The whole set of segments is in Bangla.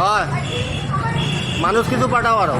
হয়। মানুষ কিন্তু পাঠাও আরও।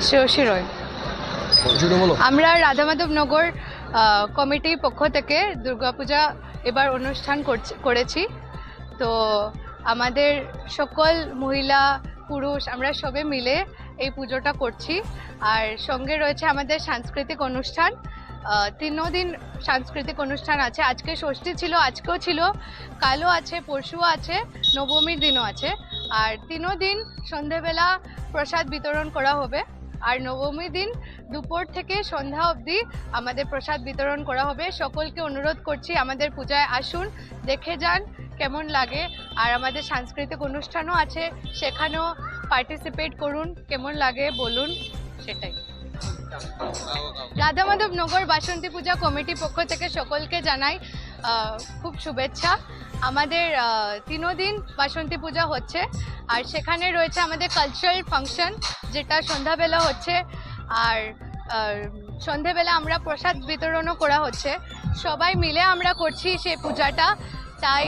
শ্রেয়সী রয়। জুড়ে বলো। আমরা রাধামাধব নগর কমিটির পক্ষ থেকে দুর্গাপূজা এবার অনুষ্ঠান করছি- করেছি। তো আমাদের সকল মহিলা পুরুষ আমরা সবে মিলে এই পুজোটা করছি। আর সঙ্গে রয়েছে আমাদের সাংস্কৃতিক অনুষ্ঠান। তিনও দিন সাংস্কৃতিক অনুষ্ঠান আছে। আজকে ষষ্ঠী ছিল আজকেও ছিল। কালও আছে পরশুও আছে নবমীর দিনও আছে। আর তিনও দিন সন্ধেবেলা প্রসাদ বিতরণ করা হবে। আর নবমী দিন দুপুর থেকে সন্ধ্যা অবধি আমাদের প্রসাদ বিতরণ করা হবে। সকলকে অনুরোধ করছি আমাদের পূজায় আসুন দেখে যান কেমন লাগে। আর আমাদের সাংস্কৃতিক অনুষ্ঠানও আছে সেখানেও পার্টিসিপেট করুন কেমন লাগে বলুন সেটাই। রাধা মাধব নগর বাসন্তী পূজা কমিটি পক্ষ থেকে সকলকে জানাই খুব শুভেচ্ছা। আমাদের আহ, তিনও দিন বাসন্তী পূজা হচ্ছে আর সেখানে রয়েছে আমাদের কালচারাল ফাংশন যেটা সন্ধ্যাবেলা হচ্ছে আর সন্ধেবেলা আমরা প্রসাদ বিতরণও করা হচ্ছে। সবাই মিলে আমরা করছি সেই পূজাটা। তাই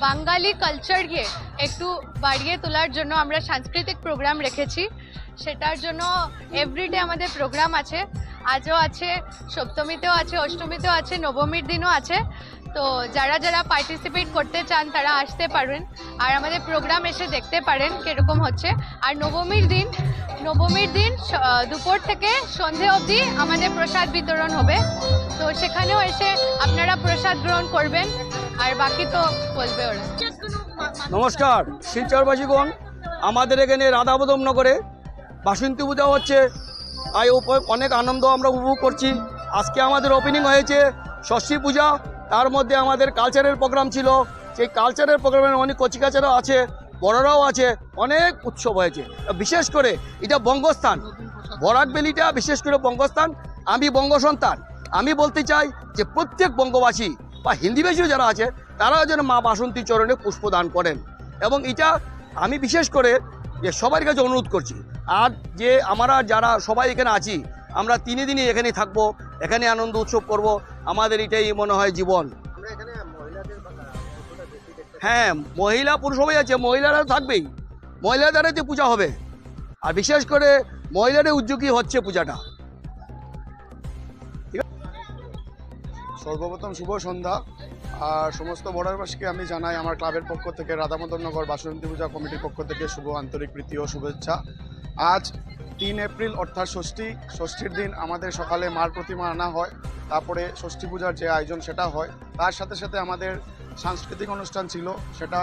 বাঙালি কালচারকে একটু বাড়িয়ে তোলার জন্য আমরা সাংস্কৃতিক প্রোগ্রাম রেখেছি। সেটার জন্য এভরিডে আমাদের প্রোগ্রাম আছে। আজও আছে, সপ্তমীতেও আছে, অষ্টমীতেও আছে, নবমীর দিনও আছে। তো যারা যারা পার্টিসিপেট করতে চান, তারা আসতে পারেন। আর আমাদের প্রোগ্রাম এসে দেখতে পারেন কীরকম হচ্ছে। আর নবমীর দিন নবমীর দিন দুপুর থেকে সন্ধে অবধি আমাদের প্রসাদ বিতরণ হবে। তো সেখানেও এসে আপনারা প্রসাদ গ্রহণ করবেন। আর বাকি তো বলবে ওরা। নমস্কার, শিলচরবাসীগণ, আমাদের এখানে রাধাবদম নগরে বাসন্তী পূজা হচ্ছে উপ- অনেক আনন্দ আমরা উপভোগ করছি। আজকে আমাদের ওপেনিং হয়েছে ষষ্ঠী পূজা। তার মধ্যে আমাদের কালচারের প্রোগ্রাম ছিল। সেই কালচারের প্রোগ্রামে অনেক কচিকাচারাও আছে, বড়রাও আছে, অনেক উৎসব হয়েছে। বিশেষ করে এটা বঙ্গস্থান। বরাক বেলিটা বিশেষ করে বঙ্গস্থান। আমি বঙ্গ সন্তান। আমি বলতে চাই যে প্রত্যেক বঙ্গবাসী বা হিন্দিভাষীও যারা আছে, তারাও যেন মা বাসন্তী চরণে পুষ্পদান করেন। এবং এটা আমি বিশেষ করে যে সবার কাছে অনুরোধ করছি। আর যে আমরা যারা সবাই এখানে আছি আমরা তিনে দিনই এখানে থাকব এখানে আনন্দ উৎসব করব। আমাদের এটাই মনে হয় জীবন। হ্যাঁ মহিলা পুরুষ সবাই আছে মহিলারা থাকবেই। মহিলাদের যে পূজা হবে। আর বিশেষ করে মহিলাদের উদ্যোগী হচ্ছে পূজাটা। সর্বপ্রথম শুভ সন্ধ্যা। আর সমস্ত বর্ডারবাসীকে আমি জানাই আমার ক্লাবের পক্ষ থেকে রাধামদন নগর বাসন্তী পূজা কমিটির পক্ষ থেকে শুভ আন্তরিক প্রীতি ও শুভেচ্ছা। আজ তিন এপ্রিল, অর্থাৎ ষষ্ঠী। ষষ্ঠীর দিন আমাদের সকালে মার প্রতিমা আনা হয়। তারপরে ষষ্ঠী পূজার যে আয়োজন সেটা হয়। তার সাথে সাথে আমাদের সাংস্কৃতিক অনুষ্ঠান ছিল, সেটা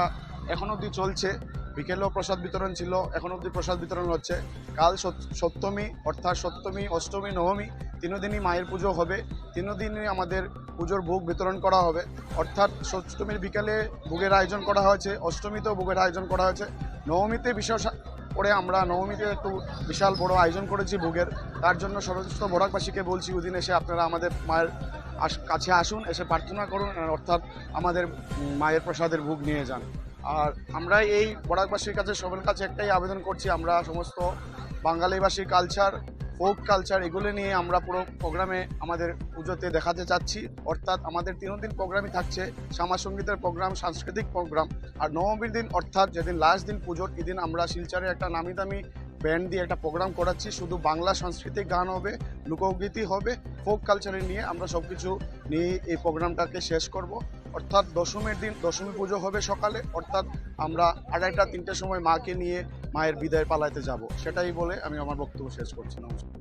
এখন অবধি চলছে। বিকেলেও প্রসাদ বিতরণ ছিল, এখন অবধি প্রসাদ বিতরণ হচ্ছে। কাল সপ্তমী, অর্থাৎ সপ্তমী, অষ্টমী, নবমী তিনদিনই মায়ের পুজো হবে, তিনদিনই আমাদের পুজোর ভোগ বিতরণ করা হবে। অর্থাৎ সপ্তমীর বিকালে ভোগের আয়োজন করা হয়েছে, অষ্টমীতেও ভোগের আয়োজন করা হয়েছে। নবমীতে বিশেষ করে আমরা নবমীতে একটু বিশাল বড় আয়োজন করেছি ভোগের। তার জন্য সমস্ত বরাকবাসীকে বলছি, ওদিন এসে আপনারা আমাদের মায়ের কাছে আসুন, এসে প্রার্থনা করুন অর্থাৎ আমাদের মায়ের প্রসাদের ভোগ নিয়ে যান। আর আমরা এই বরাকবাসীর কাছে সবার কাছে একটাই আবেদন করছি, আমরা সমস্ত বাঙালিবাসীর কালচার ফোক কালচার এগুলো নিয়ে আমরা পুরো প্রোগ্রামে আমাদের পুজোতে দেখাতে চাচ্ছি। অর্থাৎ আমাদের তিন দিন প্রোগ্রামই থাকছে। শ্যামা সঙ্গীতের প্রোগ্রাম সাংস্কৃতিক প্রোগ্রাম আর নবমীর দিন, অর্থাৎ যেদিন লাস্ট দিন পুজোর, এদিন আমরা শিলচরে একটা নামি দামি ব্যান্ড দিয়ে একটা প্রোগ্রাম করাচ্ছি। শুধু বাংলা সাংস্কৃতিক গান হবে লোকগীতি হবে ফোক কালচারে নিয়ে আমরা সব কিছু নিয়ে এই প্রোগ্রামটাকে শেষ করব। অর্থাৎ দশমীর দিন, দশমী পুজো হবে সকালে, অর্থাৎ আমরা আড়াইটা, তিনটের সময় মাকে নিয়ে মায়ের বিদায় পালাইতে যাব। সেটাই বলে আমি আমার বক্তব্য শেষ করছি। নমস্কার।